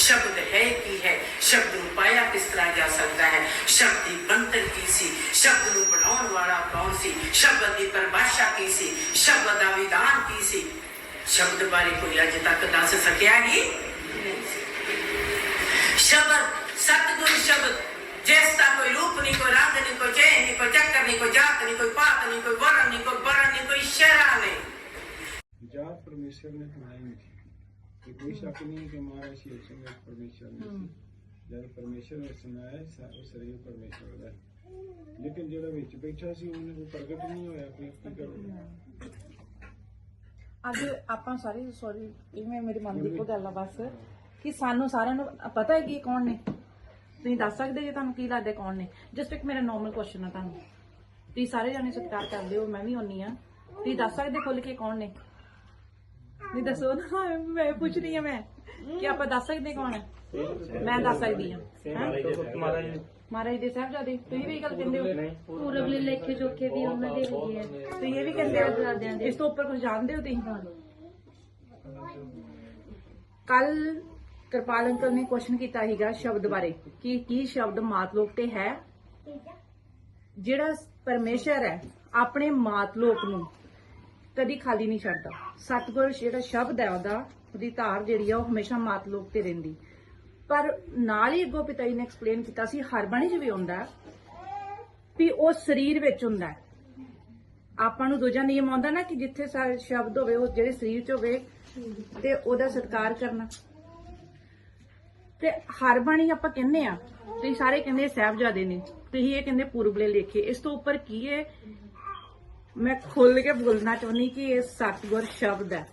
ਸ਼ਬਦ ਹੈ ਕੀ ਹੈ ਸ਼ਬਦ ਨੂੰ ਪਾਇਆ ਕਿਸ ਤਰ੍ਹਾਂ ਜਾ ਸਕਦਾ ਹੈ ਸ਼ਬਦ ਦੀ ਬਣਤਰ ਕੀ ਸੀ ਸ਼ਬਦ ਨੂੰ ਬਣਾਉਣ ਵਾਲਾ ਕੌਣ ਸੀ ਸ਼ਬਦ ਦੀ ਪਰਿਭਾਸ਼ਾ ਕੀ ਸੀ ਸ਼ਬਦ ਦਾ ਵਿਧਾਨ ਕੀ ਸੀ ਸ਼ਬਦ ਬਾਰੇ ਕੋਈ ਅਜੇ ਤੱਕ ਦੱਸ ਸਕਿਆ ਹੀ ਨਹੀਂ ਸੀ। ਸ਼ਬਦ ਸਤਿਗੁਰ ਸ਼ਬਦ ਜਿਸ ਦਾ ਕੋਈ ਰੂਪ ਨਹੀਂ ਕੋਈ ਰੰਗ ਨਹੀਂ ਕੋਈ ਚੇਨ ਨਹੀਂ ਕੋਈ ਚੱਕਰ ਨਹੀਂ ਕੋਈ ਜਾਤ ਨਹੀਂ ਕੋਈ ਪਾਤ ਨਹੀਂ ਕੋਈ ਵਰਨ ਨਹੀਂ ਕੋਈ ਬਰਨ ਨਹੀਂ ਕੋਈ ਸ਼ਰਾ ਨਹੀਂ ਜਾਤ ਪਰਮੇਸ਼ਰ ਨੇ ਬਣਾਈ ਨਹੀਂ ਕੋਈ ਸ਼ੱਕ ਨਹੀਂ ਕਿ ਮਹਾਰਾਜ ਸ਼੍ਰੀ ਸਿੰਘ ਇੱਕ ਪਰਮੇਸ਼ਰ ਨੇ ਸੀ ਜਦ ਪਰਮੇਸ਼ਰ ਨੇ ਸੁਣਾਇਆ ਉਹ ਸਰੀਰ ਪਰਮੇਸ਼ਰ ਦਾ। ਲੇਕਿਨ ਜਿਹੜਾ ਵਿੱਚ ਬੈਠਾ ਸੀ ਉਹਨੇ ਕੋਈ ਪ੍ਰਗਟ ਨਹੀਂ ਹੋਇਆ ਕੋਈ ਕੀ ਕਰੋ ਅੱਜ ਆਪਾਂ ਸਾਰੇ ਸੌਰੀ ਇਹ ਮੇਰੀ ਮਨ ਦੀ ਕੋਈ ਗੱਲ ਆ ਬਸ ਕਿ ਸਾਨੂੰ ਸਾਰਿਆਂ ਨੂੰ ਪਤਾ ਹੈ ਕਿ ਕੌਣ ਨੇ ਤੁਸੀਂ ਦੱਸ ਸਕਦੇ ਜੇ ਤੁਹਾਨੂੰ ਕੀ ਲੱਗਦਾ ਕੌਣ ਨੇ ਜਸਟ ਇੱਕ ਮੇਰਾ ਨਾਰਮਲ ਕੁਐਸਚਨ ਆ ਤੁਹਾਨੂੰ ਤੁਸੀਂ ਸਾਰੇ ਜਾਣੇ ਸਤਿਕਾਰ ਕਰਦੇ ਹੋ ਮੈਂ ਵੀ ਹੁੰਨੀ ਆ। ਤੁਸੀਂ ਦੱਸ ਸਕਦੇ ਖੁੱਲ ਕੇ ਕੌਣ ਨੇ ਨਹੀਂ ਦੱਸੋ ਨਾ ਮੈਂ ਪੁੱਛਦੀ ਆ ਮੈਂ ਕਿ ਆਪਾਂ ਦੱਸ ਸਕਦੇ ਕੌਣ ਹੈ ਮੈਂ ਦੱਸ ਸਕਦੀ ਹਾਂ। ਮਹਾਰਾਜ ਦੇ ਸਾਹਿਬਜ਼ਾਦੇ ਤੁਸੀਂ ਵੀ ਇਹ ਗੱਲ ਕਹਿੰਦੇ ਹੋ? ਪੂਰਬਲੇ ਲੇਖੇ ਜੋਖੇ ਵੀ ਉਹਨਾਂ ਦੇ ਹੈਗੇ ਆ ਤੁਸੀਂ ਇਹ ਵੀ ਕਹਿੰਦੇ ਹੋ? ਇਸ ਤੋਂ ਉੱਪਰ ਕੁਝ ਜਾਣਦੇ ਹੋ ਤੁਸੀਂ? ਕੱਲ ਕਿਰਪਾਲ ਅੰਕਲ ਨੇ ਕੁਐਸਚਨ ਕੀਤਾ ਸੀਗਾ ਸ਼ਬਦ ਬਾਰੇ ਕਿ ਕੀ ਸ਼ਬਦ ਮਾਤਲੋਕ ਤੇ ਹੈ? ਜਿਹੜਾ ਪਰਮੇਸ਼ਰ ਹੈ ਆਪਣੇ ਮਾਤਲੋਕ ਨੂੰ ਕਦੀ ਖਾਲੀ ਨਹੀਂ ਛੱਡਦਾ। ਸਤਿਗੁਰ ਜਿਹੜਾ ਸ਼ਬਦ ਹੈ ਉਹਦਾ, ਉਹਦੀ ਧਾਰ ਜਿਹੜੀ ਆ, ਉਹ ਹਮੇਸ਼ਾ ਮਾਤ ਲੋਕ ਤੇ ਰਹਿੰਦੀ। ਪਰ ਨਾਲ ਹੀ ਅੱਗੋਂ ਪਿਤਾ ਜੀ ਨੇ ਐਕਸਪਲੇਨ ਕੀਤਾ ਸੀ, ਹਰ ਬਾਣੀ 'ਚ ਵੀ ਹੁੰਦਾ ਵੀ ਉਹ ਸਰੀਰ ਵਿੱਚ ਹੁੰਦਾ ਆਪਾਂ ਨੂੰ ਦੂਜਾ ਨਿਯਮ ਆਉਂਦਾ ਨਾ ਕਿ ਜਿੱਥੇ ਸਾ- ਸ਼ਬਦ ਹੋਵੇ, ਉਹ ਜਿਹੜੇ ਸਰੀਰ 'ਚ ਹੋਵੇ, ਤੇ ਉਹਦਾ ਸਤਿਕਾਰ ਕਰਨਾ। ਤੇ ਹਰ ਬਾਣੀ ਆਪਾਂ ਕਹਿੰਦੇ ਆ, ਤੁਸੀਂ ਸਾਰੇ ਕਹਿੰਦੇ ਸਾਹਿਬਜ਼ਾਦੇ ਨੇ, ਤੁਸੀਂ ਇਹ ਕਹਿੰਦੇ ਪੂਰਬਲੇ ਲੇਖੇ, ਇਸ ਤੋਂ ਉੱਪਰ ਕੀ ਹੈ? ਮੈਂ ਖੁੱਲ ਕੇ ਬੋਲਣਾ ਚਾਹੁੰਦੀ ਕਿ ਇਹ ਸਤਿਗੁਰ ਸ਼ਬਦ ਹੈ।